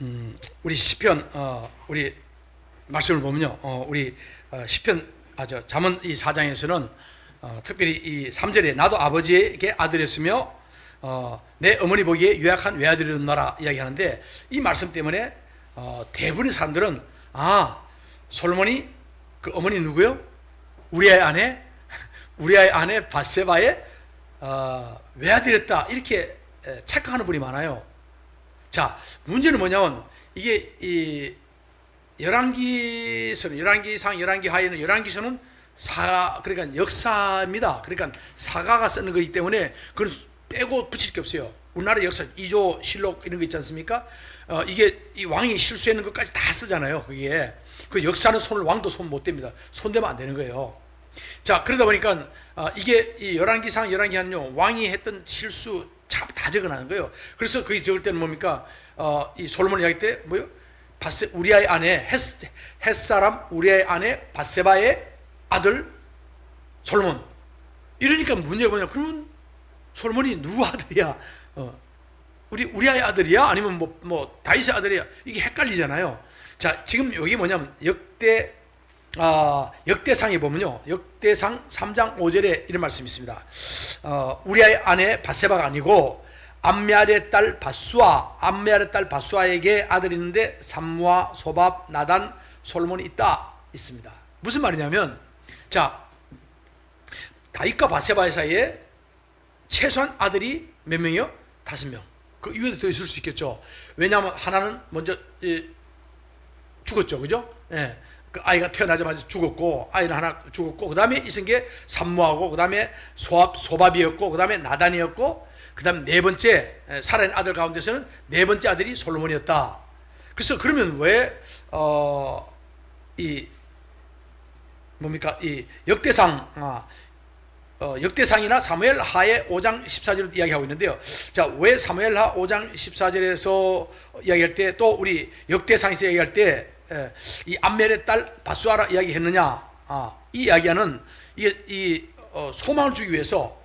음, 우리 시편 어, 우리 말씀을 보면요. 어, 우리 어, 시편 아저 잠언 이 사장에서는 어, 특별히 이 3절에 나도 아버지에게 아들이었으며 어, 내 어머니 보기에 유약한 외아들이었노라 이야기하는데 이 말씀 때문에 어, 대부분의 사람들은 아 솔몬이 그 어머니 누구요? 우리의 아내 우리의 아내 바세바의 어, 외아들이었다 이렇게 에, 착각하는 분이 많아요. 자, 문제는 뭐냐면 이게 이 열왕기서는 열왕기상 열왕기 하에는 열왕기서는 사 그러니까 역사입니다. 그러니까 사가가 쓰는 거기 때문에 그걸 빼고 붙일 게 없어요. 우리나라 역사 이조 실록 이런 거 있지 않습니까? 어, 이게 이 왕이 실수했는 것까지 다 쓰잖아요. 그게 그 역사는 손을 왕도 손 못 댑니다. 손 대면 안 되는 거예요. 자 그러다 보니까 아, 이게 이 열왕기상 열왕기하는요 왕이 했던 실수 참 다 적어나는 거예요. 그래서 그게 적을 때는 뭡니까? 어, 이 솔로몬 이야기 때 뭐요? 바세 우리아의 아내 햇, 햇 사람 우리아의 아내 바세바의 아들 솔로몬. 이러니까 문제가 뭐냐? 그러면 솔로몬이 누구 아들이야? 어, 우리 우리아의 아들이야? 아니면 뭐 뭐 다윗의 아들이야? 이게 헷갈리잖아요. 자 지금 여기 뭐냐면 역대 아, 역대상에 보면요. 역대상 3장 5절에 이런 말씀이 있습니다. 어, 우리의 아내 바세바가 아니고 암메알의 딸 바수아, 암메알의 딸 바수아에게 아들이 있는데 삼무아, 소밥, 나단, 솔몬이 있다 있습니다. 무슨 말이냐면 자 다윗과 바세바 사이에 최소한 아들이 몇 명이요? 다섯 명. 그 이후에도 더 있을 수 있겠죠. 왜냐하면 하나는 먼저 예, 죽었죠, 그죠? 예. 그 아이가 태어나자마자 죽었고 아이는 하나 죽었고 그 다음에 있은 게 산모하고 그 다음에 소압 소밥이었고 그 다음에 나단이었고 그 다음 네 번째 에, 살아있는 아들 가운데서는 네 번째 아들이 솔로몬이었다. 그래서 그러면 왜 어 이 뭡니까 이 역대상 아, 어, 역대상이나 사무엘 하의 5장 14절을 이야기하고 있는데요. 자, 왜 사무엘 하 5장 14절에서 이야기할 때 또 우리 역대상에서 이야기할 때 이 암멜의 딸 바수아라 이야기했느냐? 아, 이 이야기는 이, 이 어, 소망을 주기 위해서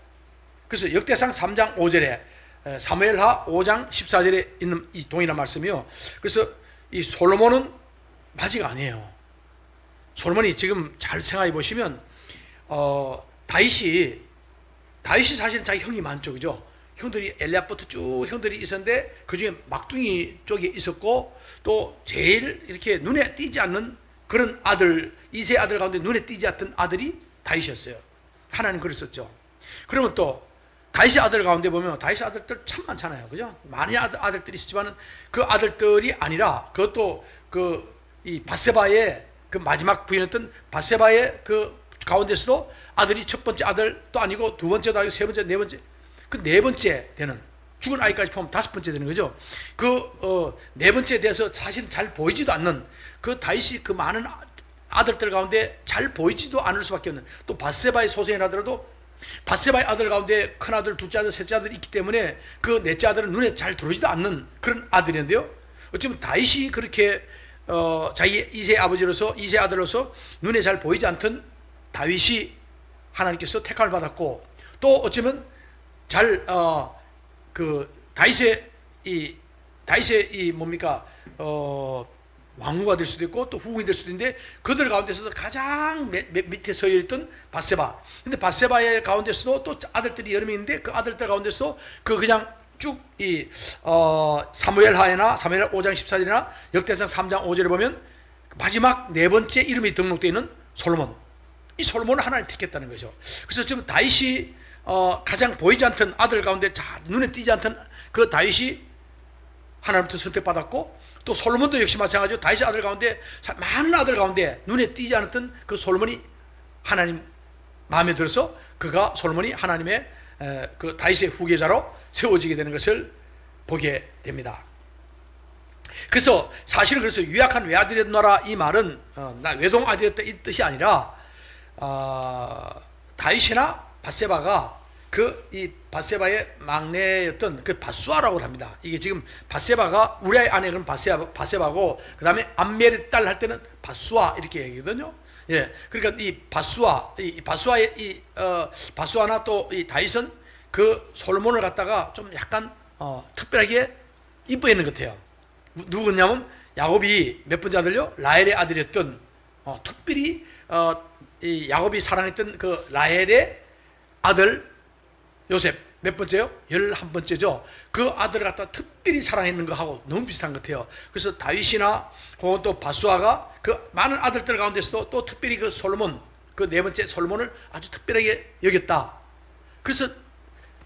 그래서 역대상 3장 5절에 에, 사무엘하 5장 14절에 있는 이 동일한 말씀이요. 그래서 이 솔로몬은 맞이가 아니에요. 솔로몬이 지금 잘 생각해 보시면 어, 다윗이 다윗이 사실은 자기 형이 많죠, 그죠? 형들이 엘리압부터 쭉 형들이 있었는데 그 중에 막둥이 쪽에 있었고 또 제일 이렇게 눈에 띄지 않는 그런 아들 이세 아들 가운데 눈에 띄지 않던 아들이 다윗이었어요. 하나님 그랬었죠. 그러면 또 다윗의 아들 가운데 보면 다윗의 아들들 참 많잖아요, 그죠? 많은 아들, 아들들이 있지만은 그 아들들이 아니라 그것도 그 이 바세바의 그 마지막 부인했던 바세바의 그 가운데서도 아들이 첫 번째 아들도 아니고 두 번째도 아니고 세 번째, 네 번째 그 네 번째 되는 죽은 아이까지 포함 다섯 번째 되는 거죠. 그네 번째 돼서 사실 잘 보이지도 않는 그 다윗이 그 많은 아- 아들들 가운데 잘 보이지도 않을 수밖에 없는 또 바세바의 소생이라더라도 바세바의 아들 가운데 큰 아들, 둘째 아들, 셋째 아들이 있기 때문에 그 넷째 아들은 눈에 잘 들어오지도 않는 그런 아들인데요. 어쩌면 다윗이 그렇게 어, 자기 이세 아버지로서 이세 아들로서 눈에 잘 보이지 않던 다윗이 하나님께서 택함을 받았고 또 어쩌면 잘 어 그 다윗의 이 다윗의 이 뭡니까 어 왕후가 될 수도 있고 또 후궁이 될 수도 있는데 그들 가운데서도 가장 밑, 밑에 서 있던 바세바. 근데 바세바의 가운데서도 또 아들들이 여러 명인데 그 아들들 가운데서 그 그냥 쭉이 어, 사무엘 하에나 사무엘 5장 14절이나 역대상 3장 5절에 보면 마지막 네 번째 이름이 등록되어 있는 솔로몬. 이 솔로몬을 하나님 택했다는 거죠. 그래서 지금 다윗이 어, 가장 보이지 않던 아들 가운데 자, 눈에 띄지 않던 그 다윗이 하나님부터 선택받았고 또 솔로몬도 역시 마찬가지로 다윗의 아들 가운데 자, 많은 아들 가운데 눈에 띄지 않았던 그 솔로몬이 하나님 마음에 들어서 그가 솔로몬이 하나님의 에, 그 다윗의 후계자로 세워지게 되는 것을 보게 됩니다. 그래서 사실은 그래서 유약한 외아들이었노라 이 말은 어, 나 외동 아들이었다 이 뜻이 아니라 어, 다윗이나 바세바가 그 이 바세바의 막내였던 그 바수아라고 합니다. 이게 지금 바세바가 우리의 아내는 바세바, 바세바고 그 다음에 암멜의 딸 할 때는 바수아 이렇게 얘기거든요. 예, 그러니까 이 바수아, 이 바수아의 이 어, 바수아나 또 이 다윗은 그 솔로몬을 갖다가 좀 약간 어, 특별하게 이뻐했는 것 같아요. 누구냐면 야곱이 몇 번째 아들요? 라헬의 아들이었던 어, 특별히 어, 이 야곱이 사랑했던 그 라헬의 아들 요셉 몇 번째요? 열한 번째죠. 그 아들을 갖다 특별히 사랑했는 거하고 너무 비슷한 것 같아요. 그래서 다윗이나 혹은 또 바수아가 그 많은 아들들 가운데서도 또 특별히 그 솔로몬 그 네 번째 솔로몬을 아주 특별하게 여겼다. 그래서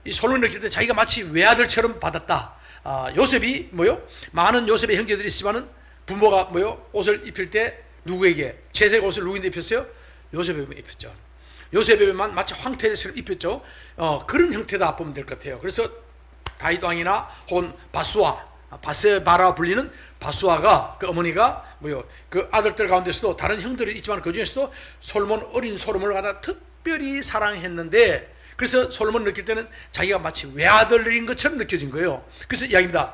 이 솔로몬을 여길 때 자기가 마치 외아들처럼 받았다. 아, 요셉이 뭐요? 많은 요셉의 형제들이 있지만은 부모가 뭐요? 옷을 입힐 때 누구에게 채색 옷을 누구인데 입혔어요? 요셉에게 입혔죠. 요셉에게만 마치 황태처럼 입혔죠. 어, 그런 형태다 보면 될 것 같아요. 그래서 다윗 왕이나 혹은 바수아, 바세바라 불리는 바수아가 그 어머니가 뭐요? 그 아들들 가운데서도 다른 형들이 있지만 그 중에서도 솔몬 어린 솔몬을 갖다 특별히 사랑했는데 그래서 솔몬 느낄 때는 자기가 마치 외아들인 것처럼 느껴진 거예요. 그래서 이야기입니다.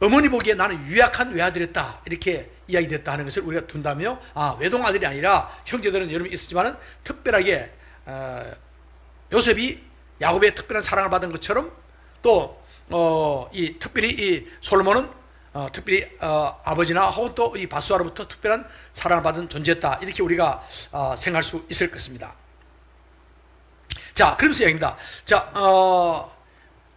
어머니 보기에 나는 유약한 외아들이었다 이렇게 이야기됐다 하는 것을 우리가 둔다며 아 외동 아들이 아니라 형제들은 여러분 있었지만은 특별하게 어, 요셉이 야곱의 특별한 사랑을 받은 것처럼 또 어, 이 특별히 이 솔로몬은 어, 특별히 어, 아버지나 혹은 또 이 바수아로부터 특별한 사랑을 받은 존재였다 이렇게 우리가 어, 생각할 수 있을 것입니다. 자, 그러면서 얘기입니다. 자, 어,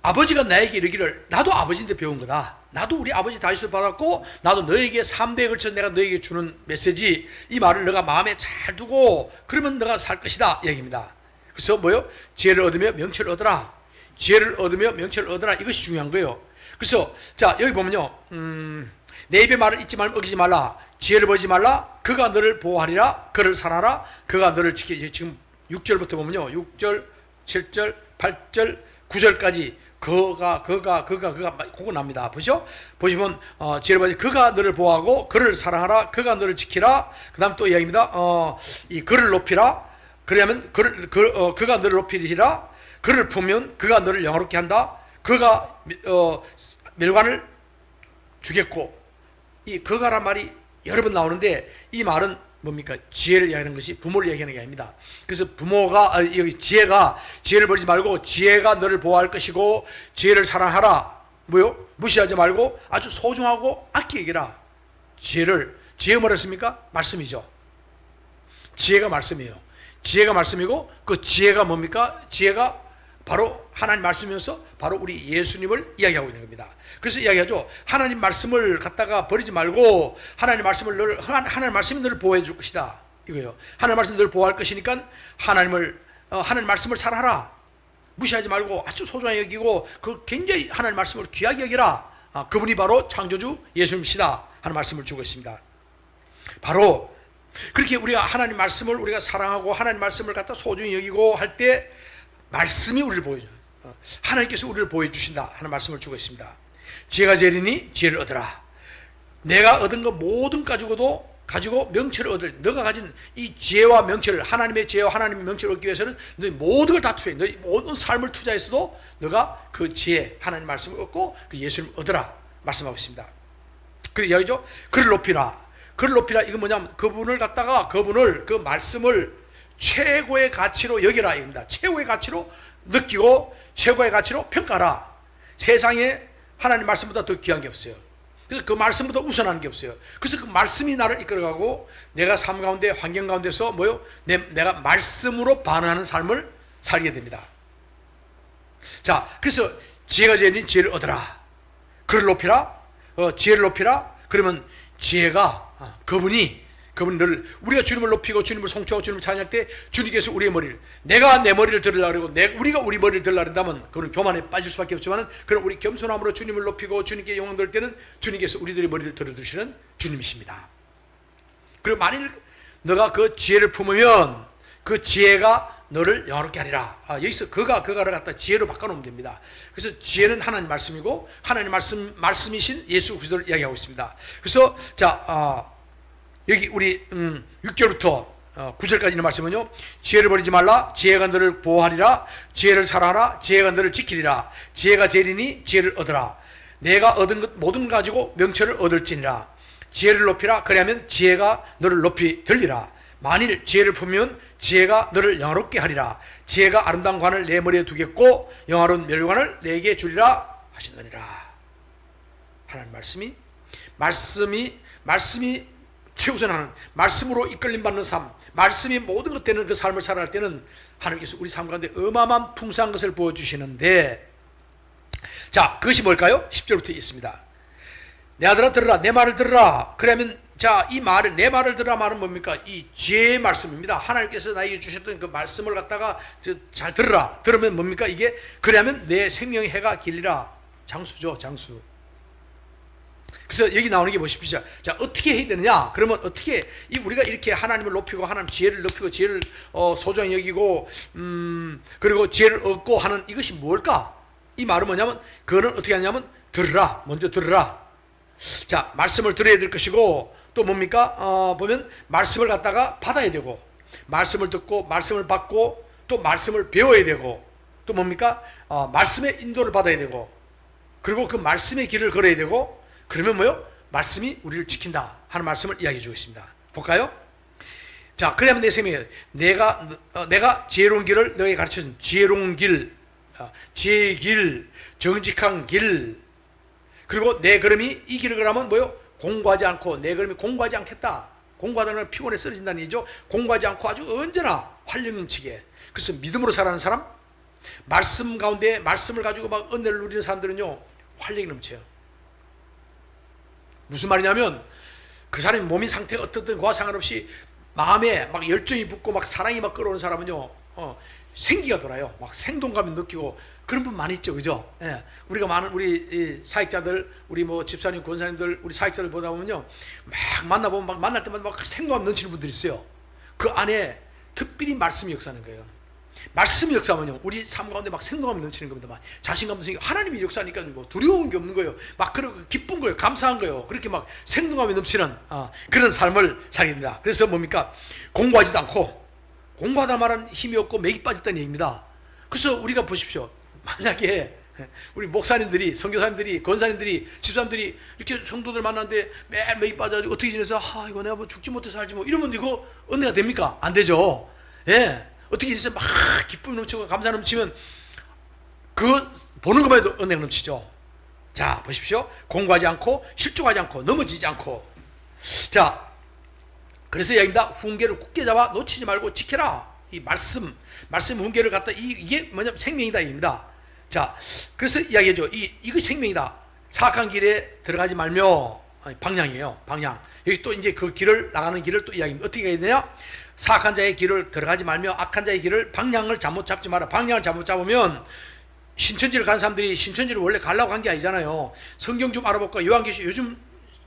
아버지가 나에게 이르기를 나도 아버지인데 배운 거다. 나도 우리 아버지 다윗을 받았고 나도 너에게 3대에 걸쳐 내가 너에게 주는 메시지 이 말을 너가 마음에 잘 두고 그러면 너가 살 것이다 얘기입니다. 그래서 뭐요? 지혜를 얻으며 명철을 얻어라. 지혜를 얻으며 명철을 얻어라. 이것이 중요한 거예요. 그래서 자 여기 보면요. 음, 내 입의 말을 잊지 말고 어기지 말라. 지혜를 버리지 말라. 그가 너를 보호하리라. 그를 사랑하라. 그가 너를 지키 지금 6절부터 보면요. 6절, 7절, 8절, 9절까지 그가 그가 그가 그가 그거 납니다. 보시죠? 보시면 어, 버리 그가 너를 보호하고 그를 사랑하라. 그가 너를 지키라. 그다음 또 이야기입니다. 어, 이 그를 높이라. 그러면 그를 그, 어, 그가 너를 높이리라. 그를 보면 그가 너를 영화롭게 한다. 그가 어, 멸관을 주겠고 이 그가란 말이 여러 번 나오는데 이 말은 뭡니까 지혜를 이야기하는 것이 부모를 이야기하는 게 아닙니다. 그래서 부모가 아, 여기 지혜가 지혜를 버리지 말고 지혜가 너를 보호할 것이고 지혜를 사랑하라. 뭐요? 무시하지 말고 아주 소중하고 아끼게 여기라. 지혜를 지혜 뭐랬습니까? 말씀이죠. 지혜가 말씀이에요. 지혜가 말씀이고 그 지혜가 뭡니까? 지혜가 바로 하나님 말씀이면서 바로 우리 예수님을 이야기하고 있는 겁니다. 그래서 이야기하죠. 하나님 말씀을 갖다가 버리지 말고 하나님 말씀을 늘 하나님 말씀이 너를 보호해 줄 것이다. 이거요. 하나님 말씀 늘 보호할 것이니까 하나님을 어, 하나님 말씀을 사랑하라. 무시하지 말고 아주 소중하게 여기고 그 굉장히 하나님 말씀을 귀하게 여기라. 아, 그분이 바로 창조주 예수님이시다 하는 말씀을 주고 있습니다. 바로 그렇게 우리가 하나님 말씀을 우리가 사랑하고 하나님 말씀을 갖다 소중히 여기고 할 때 말씀이 우리를 보여줘. 어, 하나님께서 우리를 보여주신다 하는 말씀을 주고 있습니다. 지혜가 제리니 지혜를 얻으라. 내가 얻은 것 모든 가지고도 가지고 명철을 얻을 너가 가진 이 지혜와 명철을 하나님의 지혜와 하나님의 명철을 얻기 위해서는 너희 모든 걸 다 투자해. 너희 모든 삶을 투자했어도 너가 그 지혜 하나님 말씀을 얻고 그 예수님을 얻으라 말씀하고 있습니다. 그 이야기죠. 그를 높이라. 그를 높이라 이건 뭐냐면 그분을 갖다가 그분을 그 말씀을 최고의 가치로 여기라 입니다. 최고의 가치로 느끼고 최고의 가치로 평가라. 세상에 하나님 말씀보다 더 귀한 게 없어요. 그래서 그 말씀보다 우선하는 게 없어요. 그래서 그 말씀이 나를 이끌어가고 내가 삶 가운데 환경 가운데서 뭐요? 내, 내가 말씀으로 반응하는 삶을 살게 됩니다. 자, 그래서 지혜가 제일 지혜를 얻어라. 그를 높이라. 어, 지혜를 높이라. 그러면 지혜가 어, 그분이 그분 늘 우리가 주님을 높이고 주님을 송축하고 주님을 찬양할 때 주님께서 우리의 머리를 내가 내 머리를 들으려고 그러고 내, 우리가 우리 머리를 들으려고 한다면 그건 교만에 빠질 수밖에 없지만 그럼 우리 겸손함으로 주님을 높이고 주님께 영광 돌 때는 주님께서 우리들의 머리를 들어주시는 주님이십니다. 그리고 만일 너가 그 지혜를 품으면 그 지혜가 너를 영화롭게 하리라. 아, 여기서 그가 그가를 갖다 지혜로 바꿔놓으면 됩니다. 그래서 지혜는 하나님 말씀이고 하나님 말씀 말씀이신 예수 그리스도를 이야기하고 있습니다. 그래서 자 아, 여기 우리 음, 6절부터 어, 9절까지 있는 말씀은요. 지혜를 버리지 말라. 지혜가 너를 보호하리라. 지혜를 사랑하라. 지혜가 너를 지키리라. 지혜가 제리니 지혜를 얻으라. 내가 얻은 것 모든 것 가지고 명철을 얻을지니라. 지혜를 높이라. 그리하면 지혜가 너를 높이 들리라. 만일 지혜를 품으면 지혜가 너를 영화롭게 하리라. 지혜가 아름다운 관을 내 머리에 두겠고 영화로운 멸관을 내게 주리라 하시느니라. 하나님 말씀이 말씀이 말씀이 최우선 하는 말씀으로 이끌림 받는 삶, 말씀이 모든 것 되는 그 삶을 살아갈 때는 하나님께서 우리 삶 가운데 어마어마한 풍성한 것을 부어 주시는데 자, 그것이 뭘까요? 10절부터 있습니다. 내 아들아 들으라 내 말을 들으라. 그러면 자 이 말을 내 말을 들으라 말은 뭡니까? 이 지혜의 말씀입니다. 하나님께서 나에게 주셨던 그 말씀을 갖다가 저잘 들으라. 들으면 뭡니까? 이게? 그러면 내 생명의 해가 길리라. 장수죠 장수 그래서 여기 나오는 게 보십시오. 자 어떻게 해야 되느냐? 그러면 어떻게 이 우리가 이렇게 하나님을 높이고 하나님 지혜를 높이고 지혜를 어, 소중히 여기고 음 그리고 지혜를 얻고 하는 이것이 뭘까? 이 말은 뭐냐면 그거는 어떻게 하냐면 들으라. 먼저 들으라. 자, 말씀을 들어야 될 것이고 또 뭡니까? 어, 보면 말씀을 갖다가 받아야 되고 말씀을 듣고 말씀을 받고 또 말씀을 배워야 되고 또 뭡니까? 어, 말씀의 인도를 받아야 되고 그리고 그 말씀의 길을 걸어야 되고 그러면 뭐요? 말씀이 우리를 지킨다 하는 말씀을 이야기해 주고 있습니다. 볼까요? 자, 그러면 내 생명에 내가 어, 내가 지혜로운 길을 너에게 가르쳐 준 지혜로운 길, 어, 지혜의 길, 정직한 길, 그리고 내 걸음이 이 길을 걸으면 뭐요? 공부하지 않고 내 걸음이 공부하지 않겠다. 공부하다 보면 피곤해 쓰러진다는 얘기죠. 공부하지 않고 아주 언제나 활력 넘치게. 그래서 믿음으로 살아가는 사람, 말씀 가운데 말씀을 가지고 막 은혜를 누리는 사람들은요 활력이 넘쳐요. 무슨 말이냐면 그 사람이 몸의 상태가 어떻든 그와 상관없이 마음에 막 열정이 붙고 막 사랑이 막 끌어오는 사람은요 어, 생기가 돌아요. 막 생동감이 느끼고 그런 분 많이 있죠, 그죠? 예. 우리가 많은 우리 이 사역자들, 우리 뭐 집사님, 권사님들, 우리 사역자들 보다 보면요, 막 만나보면 막 만날 때마다 막 생동감 넘치는 분들이 있어요. 그 안에 특별히 말씀이 역사하는 거예요. 말씀이 역사하면요, 우리 삶 가운데 막 생동감이 넘치는 겁니다. 막 자신감도 생기고 하나님이 역사하니까 뭐 두려운 게 없는 거예요. 막 그런 기쁜 거예요, 감사한 거예요. 그렇게 막 생동감이 넘치는 아, 그런 삶을 살게 됩니다. 그래서 뭡니까? 공부하지도 않고 공부하다 말은 힘이 없고 맥이 빠졌다는 얘기입니다. 그래서 우리가 보십시오. 만약에 우리 목사님들이, 선교사님들이, 권사님들이, 집사님들이 이렇게 성도들 만났는데 매일 맥이 빠져가지고 어떻게 지내서 아 이거 내가 뭐 죽지 못해 살지 뭐 이러면 이거 은혜가 됩니까? 안 되죠. 예, 어떻게 지내서 막 기쁨이 넘치고 감사 넘치면 그 보는 것만 해도 은혜가 넘치죠. 자 보십시오. 공부하지 않고 실족하지 않고 넘어지지 않고 자 그래서 이야기입니다. 훈계를 굳게 잡아 놓치지 말고 지켜라. 이 말씀, 말씀 훈계를 갖다 이, 이게 뭐냐면 생명이다 입니다. 자, 그래서 이야기하죠. 이 이거 생명이다. 사악한 길에 들어가지 말며 방향이에요. 방향. 여기 또 이제 그 길을 나가는 길을 또 이야기합니다. 어떻게 해야 되냐? 사악한 자의 길을 들어가지 말며 악한 자의 길을 방향을 잘못 잡지 마라. 방향을 잘못 잡으면 신천지를 간 사람들이 신천지를 원래 가려고 한 게 아니잖아요. 성경 좀 알아볼까? 요한계시 요즘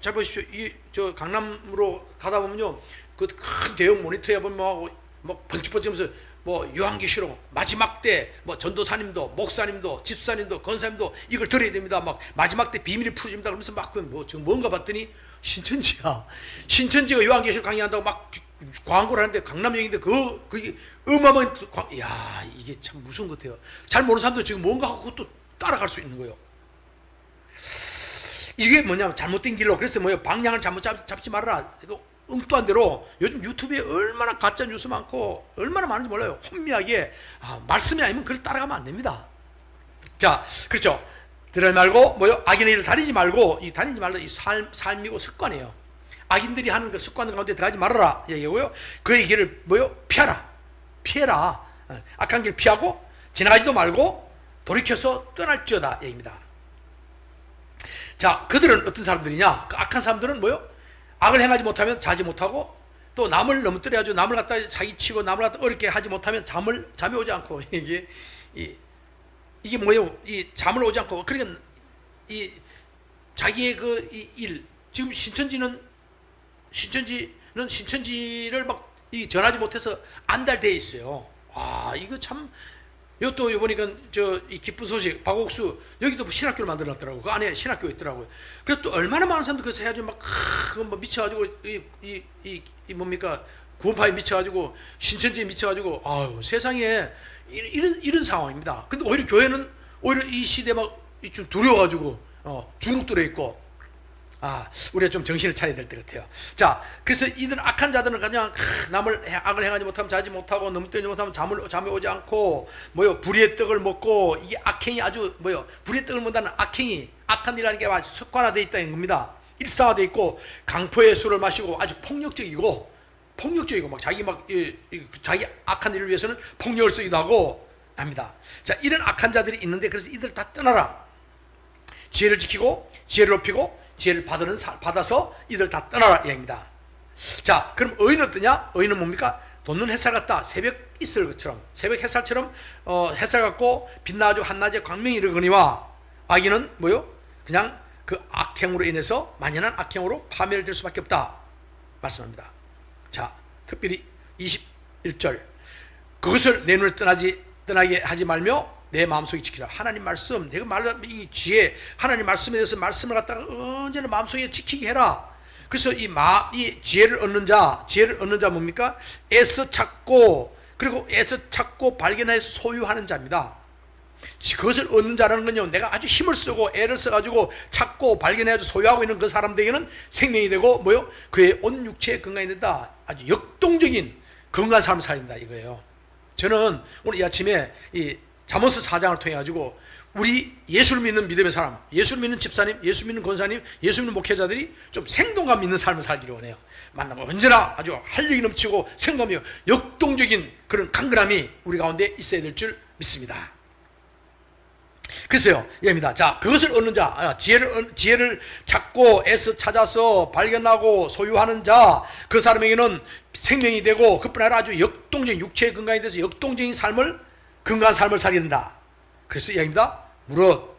잘 보십시오. 이 저 강남으로 가다 보면요. 그 큰 대형 모니터에 보면 뭐, 뭐 번쩍번쩍하면서 뭐 요한계시록 마지막 때 뭐 전도사님도 목사님도 집사님도 권사님도 이걸 들어야 됩니다. 막 마지막 때 비밀이 풀어집니다. 그러면서 막그뭐 지금 뭔가 봤더니 신천지야. 신천지가 요한계시록 강의한다고 막 광고를 하는데 강남역인데 그 그게 어마어마한 광, 야 이게 참 무서운 것 같아요. 잘 모르는 사람도 지금 뭔가 하고 그것도 따라갈 수 있는 거예요. 이게 뭐냐면 잘못된 길로. 그래서 뭐예요? 방향을 잘못 잡, 잡지 말아라. 이거 엉뚱한 대로. 요즘 유튜브에 얼마나 가짜 뉴스 많고 얼마나 많은지 몰라요. 혼미하게. 아, 말씀이 아니면 그걸 따라가면 안 됩니다. 자 그렇죠. 들어 말고 뭐요? 악인의 일을 다니지 말고 이 다니지 말라 이 삶, 삶이고 습관이에요 악인들이 하는 그 습관 가운데 들어가지 말아라. 얘기고요. 그의 길을 뭐요? 피하라. 피해라. 어, 악한 길 피하고 지나가지도 말고 돌이켜서 떠날지어다. 얘기입니다. 자, 그들은 어떤 사람들이냐? 그 악한 사람들은 뭐요? 악을 행하지 못하면 자지 못하고 또 남을 넘뜨려 가지고 남을 갖다 자기 치고 남을 갖다 어렵게 하지 못하면 잠을 잠이 오지 않고. 이게 이 이게 뭐예요? 이 잠을 오지 않고. 그러니까 이 자기의 그 일 지금 신천지는 신천지는 신천지를 막 이 전하지 못해서 안달돼 있어요. 아 이거 참 이것도 보니까 저이 기쁜 소식 박옥수 여기도 뭐 신학교를 만들었더라고 그 안에 신학교 있더라고요. 그래서 또 얼마나 많은 사람들 그래서 해가지고 막그뭐 미쳐가지고 이 이 이 이 뭡니까 구원파에 미쳐가지고 신천지에 미쳐가지고 아유 세상에 이런 이런, 상황입니다. 근데 오히려 교회는 오히려 이 시대 막 좀 두려워가지고 어 주눅 들어 있고 아, 우리가 좀 정신을 차려야 될 것 같아요. 자, 그래서 이들 악한 자들은 그냥 크, 남을 해- 악을 행하지 못하면 자지 못하고 넘뜨지 못하면 잠을 잠에 오지 않고 뭐요 불의의 떡을 먹고 이게 악행이 아주 뭐요 불의의 떡을 먹다는 악행이 악한 일이라는 게 아주 습관화되어 있다는 겁니다. 일상화돼 있고 강포의 술을 마시고 아주 폭력적이고 폭력적이고 막 자기 막 이, 이, 자기 악한 일을 위해서는 폭력을 쓰기도 하고 합니다. 자 이런 악한 자들이 있는데 그래서 이들 다 떠나라. 지혜를 지키고 지혜를 높이고 지혜를 사- 받아서 이들 다 떠나라 이야기입니다. 자 그럼 의인은 어떠냐? 의인은 뭡니까? 돋는 햇살 같다. 새벽 이슬 것처럼 새벽 햇살처럼 어, 햇살 같고 빛나가지고 한낮에 광명이 이르거니와 악인은 뭐요? 그냥 그 악행으로 인해서 만연한 악행으로 파멸될 수밖에 없다 말씀합니다. 자 특별히 21절 그것을 내 눈을 떠나지 떠나게 하지 말며 내 마음속에 지키라. 하나님 말씀, 내가 말한 이 지혜, 하나님 말씀에 대해서 말씀을 갖다가 언제나 마음속에 지키게 해라. 그래서 이 마, 이 지혜를 얻는 자, 지혜를 얻는 자 뭡니까? 애써 찾고, 그리고 애써 찾고 발견해서 소유하는 자입니다. 그것을 얻는 자라는 건요, 내가 아주 힘을 쓰고 애를 써가지고 찾고 발견해가지고 소유하고 있는 그 사람들에게는 생명이 되고, 뭐요? 그의 온 육체에 건강이 된다. 아주 역동적인 건강한 삶을 살린다 이거예요. 저는 오늘 이 아침에 이 잠언서 4장을 통해 가지고 우리 예수를 믿는 믿음의 사람, 예수를 믿는 집사님, 예수 믿는 권사님, 예수 믿는 목회자들이 좀 생동감 있는 삶을 살기를 원해요. 만나면 언제나 아주 활력이 넘치고 생동감이 역동적인 그런 강건함이 우리 가운데 있어야 될 줄 믿습니다. 글쎄요, 얘입니다. 자, 그것을 얻는 자, 아, 지혜를, 얻- 지혜를 찾고 애써 찾아서 발견하고 소유하는 자, 그 사람에게는 생명이 되고, 그뿐 아니라 아주 역동적인, 육체의 건강에 대해서 역동적인 삶을, 건강한 삶을 살린다. 그래서 이야기입니다. 무릇,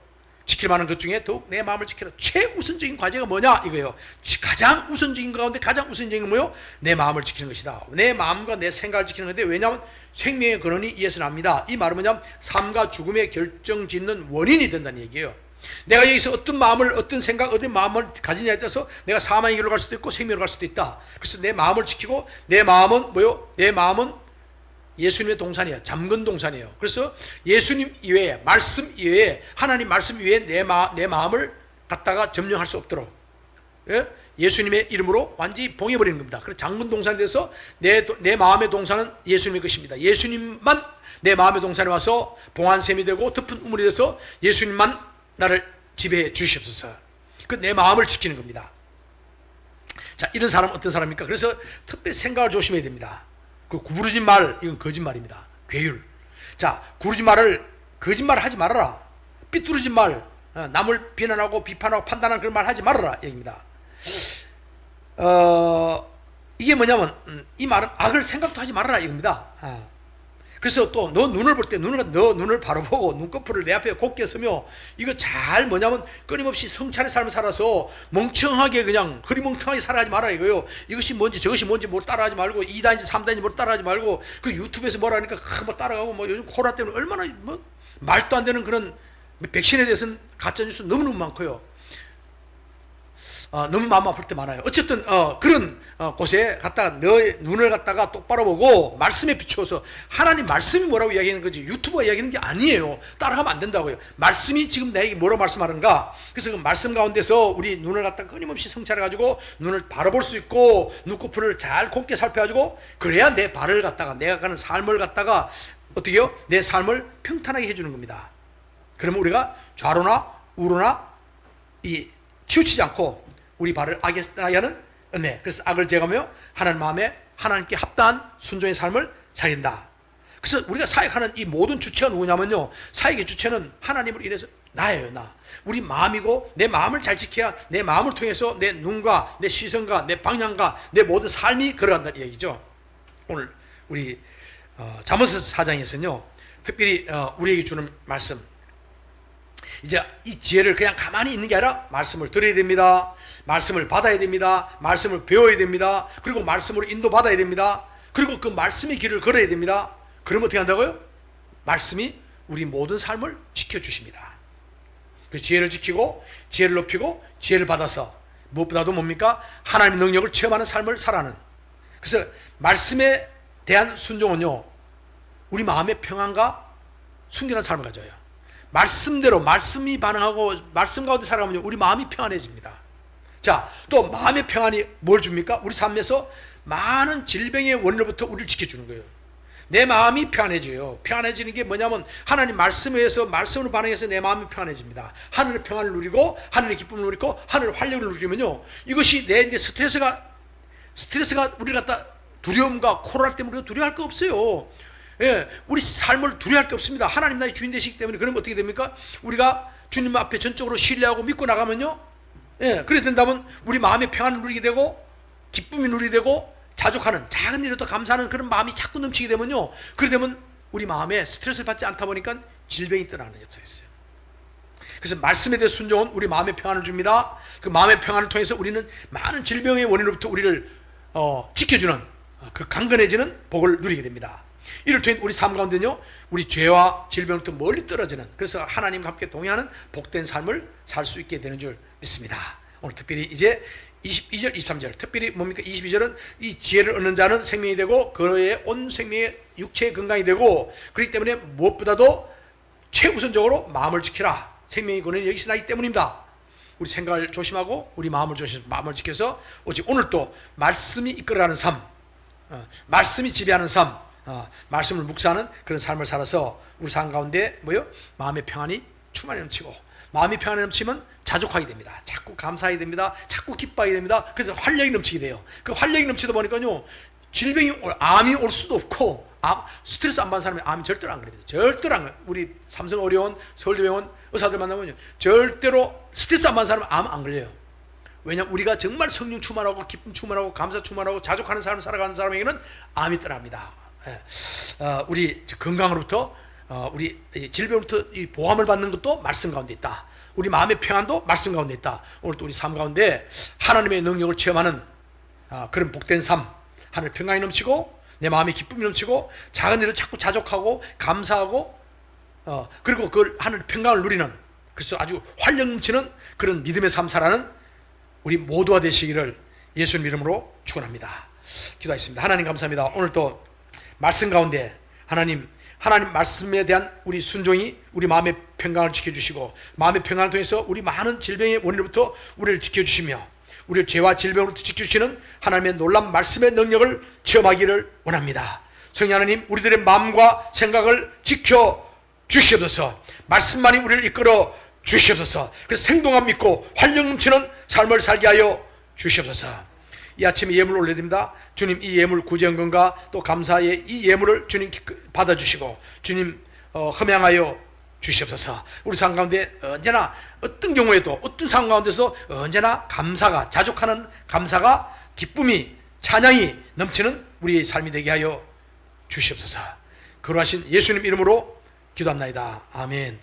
지킬 만한 것 중에 더욱 내 마음을 지키라. 최우선적인 과제가 뭐냐? 이거예요. 지- 가장 우선적인 것 가운데 가장 우선적인 건 뭐요? 내 마음을 지키는 것이다. 내 마음과 내 생각을 지키는 건데, 왜냐하면 생명의 근원이 이에서 납니다. 이 말은 뭐냐면 삶과 죽음의 결정 짓는 원인이 된다는 얘기예요. 내가 여기서 어떤 마음을 어떤 생각 어떤 마음을 가지냐에 따라서 내가 사망의 길로 갈 수도 있고 생명으로 갈 수도 있다. 그래서 내 마음을 지키고 내 마음은 뭐요? 내 마음은 예수님의 동산이에요. 잠근 동산이에요. 그래서 예수님 이외에 말씀 이외에 하나님 말씀 이외에 내, 마, 내 마음을 갖다가 점령할 수 없도록 예? 예수님의 이름으로 완전히 봉해버리는 겁니다. 그래서 장군 동산에 대해서 내, 도- 내 마음의 동산은 예수님의 것입니다. 예수님만 내 마음의 동산에 와서 봉한 셈이 되고 덮은 우물이 돼서 예수님만 나를 지배해 주시옵소서. 그 내 마음을 지키는 겁니다. 자, 이런 사람 어떤 사람입니까? 그래서 특별히 생각을 조심해야 됩니다. 그 구부러진 말, 이건 거짓말입니다. 괴율. 자, 구부러진 말을 거짓말을 하지 말아라. 삐뚤어진 말, 어, 남을 비난하고 비판하고 판단하는 그런 말 하지 말아라. 얘기입니다. 어, 이게 뭐냐면, 음, 이 말은 악을 생각도 하지 말아라. 이겁니다. 아. 그래서 또 너 눈을 볼 때 눈을 너 눈을 바로 보고 눈꺼풀을 내 앞에 곱게 서며 이거 잘 뭐냐면 끊임없이 성찰의 삶을 살아서 멍청하게 그냥 흐리멍텅하게 살아가지 말아 이거요. 이것이 뭔지 저것이 뭔지 뭘 따라하지 말고 2단인지 3단인지 뭘 따라하지 말고 그 유튜브에서 뭐라 하니까 크, 뭐 따라가고 뭐 요즘 코로나 때문에 얼마나 뭐 말도 안 되는 그런 백신에 대해서는 가짜 뉴스 너무너무 많고요. 어, 너무 마음 아플 때 많아요. 어쨌든 어, 그런 어, 곳에 갖다가 너의 눈을 갖다가 똑바로 보고 말씀에 비추어서 하나님 말씀이 뭐라고 이야기하는 거지 유튜브가 이야기하는 게 아니에요. 따라가면 안 된다고요. 말씀이 지금 나에게 뭐라고 말씀하는가? 그래서 그 말씀 가운데서 우리 눈을 갖다 끊임없이 성찰해 가지고 눈을 바로 볼 수 있고 눈꺼풀을 잘 곱게 살펴가지고 그래야 내 발을 갖다가 내가 가는 삶을 갖다가 어떻게요? 내 삶을 평탄하게 해주는 겁니다. 그러면 우리가 좌로나 우로나 이 치우치지 않고 우리 발을 악에 하는 은혜. 그래서 악을 제거하며 하나님 마음에 하나님께 합당한 순종의 삶을 살린다. 그래서 우리가 사역하는 이 모든 주체가 누구냐면요. 사역의 주체는 하나님으로 인해서 나예요, 나. 우리 마음이고 내 마음을 잘 지켜야 내 마음을 통해서 내 눈과 내 시선과 내 방향과 내 모든 삶이 걸어간다는 얘기죠. 오늘 우리 어, 잠언서 4장에서는요. 특별히 어, 우리에게 주는 말씀 이제 이 지혜를 그냥 가만히 있는 게 아니라 말씀을 들어야 됩니다. 말씀을 받아야 됩니다. 말씀을 배워야 됩니다. 그리고 말씀으로 인도받아야 됩니다. 그리고 그 말씀의 길을 걸어야 됩니다. 그러면 어떻게 한다고요? 말씀이 우리 모든 삶을 지켜주십니다. 그 지혜를 지키고 지혜를 높이고 지혜를 받아서 무엇보다도 뭡니까? 하나님의 능력을 체험하는 삶을 살아는 그래서 말씀에 대한 순종은요 우리 마음의 평안과 순결한 삶을 가져요. 말씀대로 말씀이 반응하고 말씀 가운데 살아가면 우리 마음이 평안해집니다. 자, 또 마음의 평안이 뭘 줍니까? 우리 삶에서 많은 질병의 원인으로부터 우리를 지켜주는 거예요. 내 마음이 평안해져요. 평안해지는 게 뭐냐면 하나님 말씀에 의해서 말씀으로 반응해서 내 마음이 평안해집니다. 하늘의 평안을 누리고 하늘의 기쁨을 누리고 하늘의 활력을 누리면요. 이것이 내 이제 스트레스가 스트레스가 우리 갖다 두려움과 코로나 때문에 두려워할 거 없어요. 예, 우리 삶을 두려워할 게 없습니다. 하나님 나의 주인 되시기 때문에 그러면 어떻게 됩니까? 우리가 주님 앞에 전적으로 신뢰하고 믿고 나가면요. 예, 그래 된다면 우리 마음의 평안을 누리게 되고 기쁨이 누리게 되고 자족하는 작은 일에도 감사하는 그런 마음이 자꾸 넘치게 되면요. 그래 되면 우리 마음에 스트레스를 받지 않다 보니까 질병이 떠나는 역사가 있어요. 그래서 말씀에 대해 순종은 우리 마음의 평안을 줍니다. 그 마음의 평안을 통해서 우리는 많은 질병의 원인으로부터 우리를 어, 지켜주는 어, 그 강건해지는 복을 누리게 됩니다. 이를 통해 우리 삶 가운데는요, 우리 죄와 질병부터 멀리 떨어지는 그래서 하나님과 함께 동행하는 복된 삶을 살 수 있게 되는 줄 믿습니다. 오늘 특별히 이제 22절, 23절, 특별히 뭡니까? 22절은 이 지혜를 얻는 자는 생명이 되고 그의 온 생명의 육체의 건강이 되고 그렇기 때문에 무엇보다도 최우선적으로 마음을 지키라. 생명의 권한이 여기 있으나기 때문입니다. 우리 생각을 조심하고 우리 마음을 조심, 마음을 지켜서 오직 오늘 또 말씀이 이끌어가는 삶, 어, 말씀이 지배하는 삶, 어, 말씀을 묵상하는 그런 삶을 살아서 우리 삶 가운데 뭐요? 마음의 평안이 충만히 넘치고 마음이 평안이 넘치면 자족하게 됩니다. 자꾸 감사하게 됩니다. 자꾸 기뻐하게 됩니다. 그래서 활력이 넘치게 돼요. 그 활력이 넘치다 보니까요. 질병이 올- 암이 올 수도 없고 암, 스트레스 안 받는 사람이 암이 절대로 안 그래요. 절대로 안 그래요. 우리 삼성 어려운 서울대병원 의사들 만나면요. 절대로 스트레스 안 받는 사람은 암 안 걸려요. 왜냐 우리가 정말 성령 충만하고 기쁨 충만하고 감사 충만하고 자족하는 삶을 살아가는 사람에게는 암이 떠납니다. 예. 어, 우리 건강으로부터 어, 우리 이 질병부터 이 보함을 받는 것도 말씀 가운데 있다. 우리 마음의 평안도 말씀 가운데 있다. 오늘 또 우리 삶 가운데 하나님의 능력을 체험하는 아, 그런 복된 삶, 하늘 평안이 넘치고 내 마음에 기쁨이 넘치고 작은 일을 자꾸 자족하고 감사하고 어, 그리고 그 하늘 평강을 누리는 그래서 아주 활력 넘치는 그런 믿음의 삶 살아는 우리 모두가 되시기를 예수님 이름으로 축원합니다. 기도하겠습니다. 하나님 감사합니다. 오늘 또 말씀 가운데 하나님 하나님 말씀에 대한 우리 순종이 우리 마음의 평강을 지켜주시고 마음의 평강을 통해서 우리 많은 질병의 원인으로부터 우리를 지켜주시며 우리를 죄와 질병으로부터 지켜주시는 하나님의 놀란 말씀의 능력을 체험하기를 원합니다. 성령 하나님 우리들의 마음과 생각을 지켜 주시옵소서. 말씀만이 우리를 이끌어 주시옵소서. 그래서 생동함 믿고 활력 넘치는 삶을 살게 하여 주시옵소서 이 아침에 예물 올려드립니다. 주님 이 예물 구제연금과 또 감사의 이 예물을 주님 받아주시고 주님 어, 흠양하여 주시옵소서. 우리 삶 가운데 언제나 어떤 경우에도 어떤 상황 가운데서 언제나 감사가 자족하는 감사가 기쁨이 찬양이 넘치는 우리의 삶이 되게 하여 주시옵소서. 그러하신 예수님 이름으로 기도합나이다. 아멘.